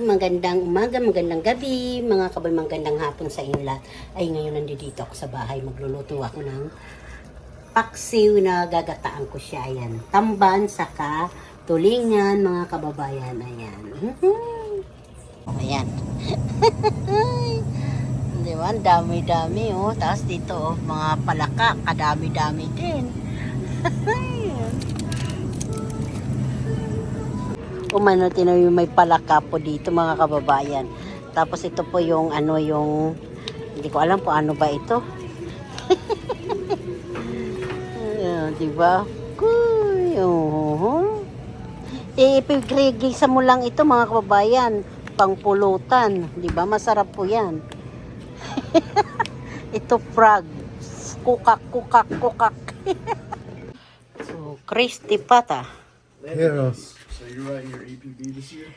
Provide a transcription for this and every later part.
magandang umaga, magandang gabi, mga kabay, magandang hapon sa inyo lahat. Ay, ngayon nandito ako sa bahay, magluluto ako ng paksiw na gagataan ko siya. Ayan, tamban, saka tulingan, mga kababayan. Ayan. Ayan. Di ba? Dami-dami, oh. Tapos dito, oh, mga palaka, kadami-dami din. Umano tinaw yung may palaka po dito mga kababayan. Tapos ito po yung ano yung hindi ko alam po ano ba ito. Ayan, di ba? Kuy, oh. Ipigregisa mo lang ito mga kababayan. Pangpulutan. Di ba? Masarap po yan. ito frog. Kukak, kukak, kukak. so, crispy pata. Heroes. So you writing your APB this year?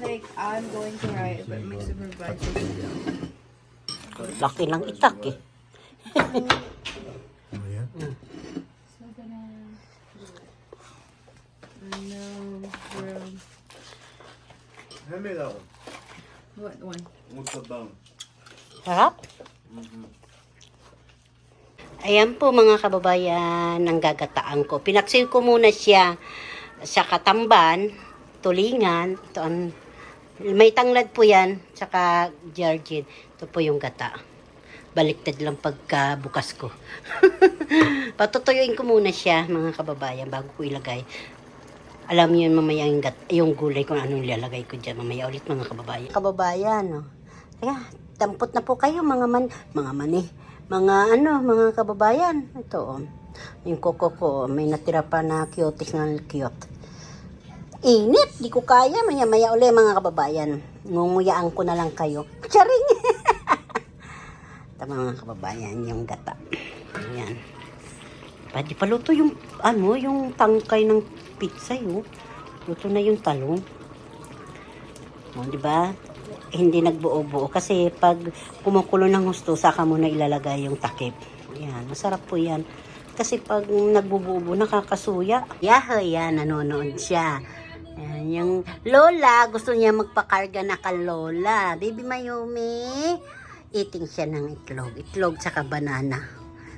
Like, I'm going to write, but mix of budget. Laki ng itak eh. Oh, yeah? So gonna no room. Hand me that one. What one? What's the bone? Sarap. Ayan po mga kababayan, ang gagataan ko. Pinaksiw ko muna siya sa katamban, tulingan, ito ang, may tanglad po yan, saka jargin. Ito po yung gata. Baliktad lang pagka bukas ko. Patutuyuin ko muna siya mga kababayan bago ko ilagay. Alam niyo yun mamaya yung, gat, yung gulay kung anong ilalagay ko dyan. Mamaya ulit mga kababayan. Kababayan, no? Kaya, dampot na po kayo mga man, mga mani, mga ano, mga kababayan. Ito, oh. Yung koko ko, may natira pa na cuties na cute. Init, di ko kaya. Maya maya uli mga kababayan. Ngunguyaan ko na lang kayo. Charing! Ito mga kababayan, yung gata. Ayan. Pwede pa luto yung, ano, yung tangkay ng pizza, yun. Luto na yung talong. O, di ba? Hindi nagbuo-buo. Kasi pag kumukulo ng gusto, saka mo na ilalagay yung takip. Yan, masarap po yan. Kasi pag nagbubuo nakakasuya. Yaho, yan, nanonood siya. Yan, yung Lola, gusto niya magpakarga na ka Lola. Baby Mayumi, eating siya ng itlog. Itlog tsaka banana.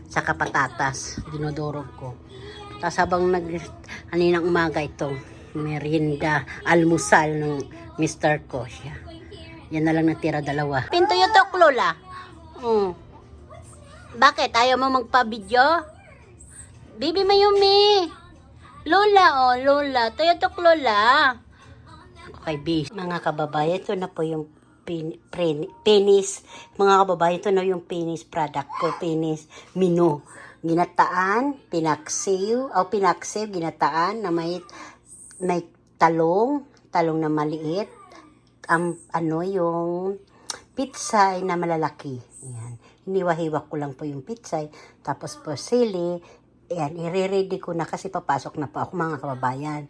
Tsaka patatas. Dinodorog ko. Tapos habang nag, aninang umaga ito, merienda, almusal ng mister ko siya. Yan na lang natira dalawa. Pinto yung tok, Lola. Mm. Bakit? Ayaw mo magpa-video? Bibi Mayumi. Lola, oh, Lola. Toyotok, Lola. Okay, bis. Mga kababayan, ito na po yung penis. Mga kababayan, ito na yung penis product ko. Penis menu. Ginataan, pinaksiw, o pinaksiw, ginataan na may, may talong, talong na maliit, ang ano yung pitsay na malalaki. Ayan. Hiniwa-hiwa ko lang po yung pitsay. Tapos po sili. Ayan, i-ready ko na kasi papasok na po ako mga kababayan.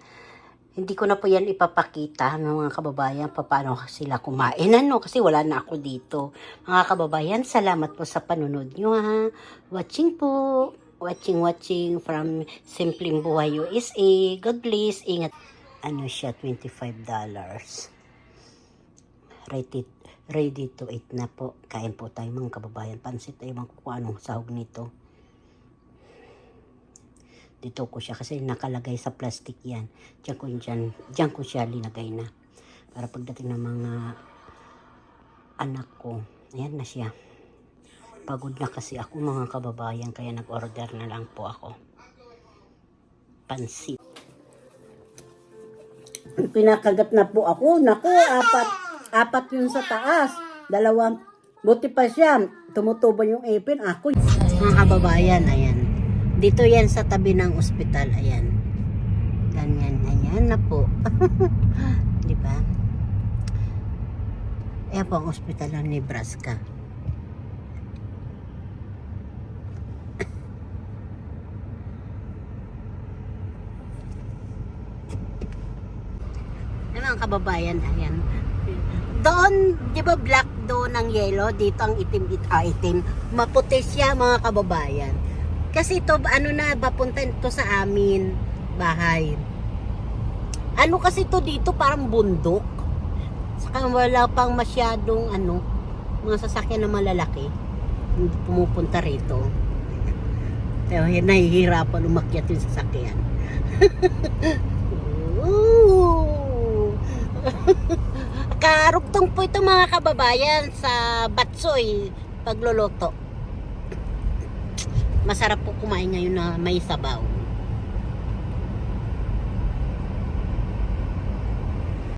Hindi ko na po yan ipapakita ng mga kababayan pa paano sila kumain. Ano, kasi wala na ako dito. Mga kababayan, salamat po sa panunod nyo ha. Watching po. Watching, watching from Simpleng Buhay USA. God bless. Ingat. Ano siya, $25 ready, ready to eat na po. Kain po tayo mga kababayan. Pansit tayo mga kung anong sahog nito. Dito ko siya kasi nakalagay sa plastic yan. Diyan ko, dyan, dyan ko siya linagay na. Para pagdating ng mga anak ko, ayan na siya. Pagod na kasi ako mga kababayan kaya nag-order na lang po ako. Pansit. Pinakagat na po ako. Naku, apat. Apat yun sa taas. Dalawa. Buti pa siya. Tumutubo yung ipin. Ako. Mga kababayan, ayan. Dito yan sa tabi ng ospital. Ayan. Ganyan. Ayan na po. Di ba? Ayan po ang ospital ng Nebraska. Ano mga kababayan, ayan. Doon, di ba black doon ang yellow, dito ang itim, it, ah, itim. Maputi siya mga kababayan. Kasi ito, ano na, papunta ito sa amin, bahay. Ano kasi to dito, parang bundok. Saka wala pang masyadong ano, mga sasakyan na malalaki. Pumupunta rito. Pero nahihirapan umakyat yung sasakyan. Karugtong po ito mga kababayan sa Batsoy pagluluto. Masarap po kumain ngayon na may sabaw.